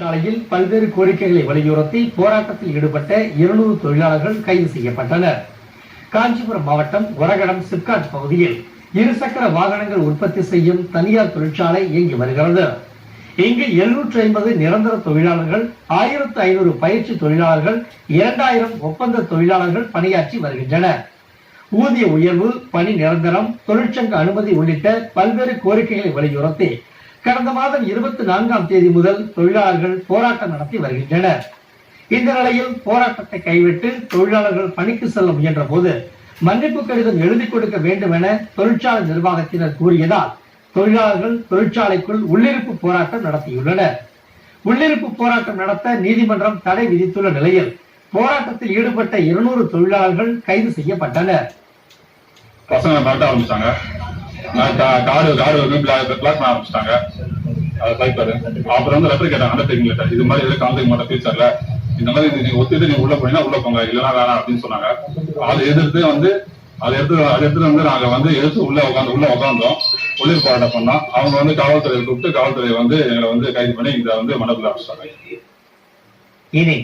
சாலையில் பல்வேறு கோரிக்கைகளை வலியுறுத்தி போராட்டத்தில் ஈடுபட்ட இருநூறு தொழிலாளர்கள் கைது செய்யப்பட்டனர். காஞ்சிபுரம் மாவட்டம் ஒரகடம் சிப்காட் பகுதியில் இருசக்கர வாகனங்கள் உற்பத்தி செய்யும் தனியார் தொழிற்சாலை இயங்கி வருகிறது. இங்கு 750 ஐம்பது நிரந்தர தொழிலாளர்கள் ஆயிரத்து ஐநூறு பயிற்சி தொழிலாளர்கள் இரண்டாயிரம் ஒப்பந்த தொழிலாளர்கள் பணியாற்றி வருகின்றனர். ஊதிய உயர்வு பணி நிரந்தரம் தொழிற்சங்க அனுமதி உள்ளிட்ட பல்வேறு கோரிக்கைகளை வலியுறுத்தி கடந்த மாதம் இருபத்தி நான்காம் தேதி முதல் தொழிலாளர்கள் போராட்டம் நடத்தி வருகின்றனர். இந்த நிலையில் போராட்டத்தை கைவிட்டு தொழிலாளர்கள் பணிக்கு செல்ல முயன்ற போது மன்னிப்பு கடிதம் எழுதி கொடுக்க வேண்டும் என தொழிற்சாலை நிர்வாகத்தினர் கூறியதால் தொழிலாளர்கள் தொழிற்சாலைக்குள் உள்ளிருப்பு போராட்டம் நடத்தியுள்ளனர். உள்ளிருப்பு போராட்டம் நடத்த நீதிமன்றம் தடை விதித்துள்ள நிலையில் போராட்டத்தில் ஈடுபட்ட இருநூறு தொழிலாளர்கள் கைது செய்யப்பட்டனர். பசங்க நான் காடு காடு வந்து பிளாக் பிளாக் பண்ண ஆரம்பிச்சிட்டாங்க. சைப்பர் அப்புறம் வந்து லெட்டர் கேட்டாங்க அண்டர்டேக்கிங் லெட்டர் இது மாதிரி எதுவும் கான்டாக்ட் மாட்டேன் ஃபியூச்சர்ல இந்த மாதிரி நீங்க ஒத்துட்டு நீங்க உள்ள போனீங்கன்னா உள்ள போங்க. இல்லைன்னா வேணாம் அப்படின்னு சொன்னாங்க. அதை எதிர்த்து வந்து அதை எடுத்து அதை எடுத்துட்டு வந்து நாங்க வந்து எதிர்த்து உள்ள உட்காந்து உள்ள உட்காந்தோம் உள்ளிர் போராட்டம் பண்ணோம். அவங்க வந்து காவல்துறையை கூப்பிட்டு காவல்துறை வந்து எங்களை வந்து கைது பண்ணி இந்த வந்து மண்டபத்தில் ஆரம்பிச்சிட்டாங்க இனி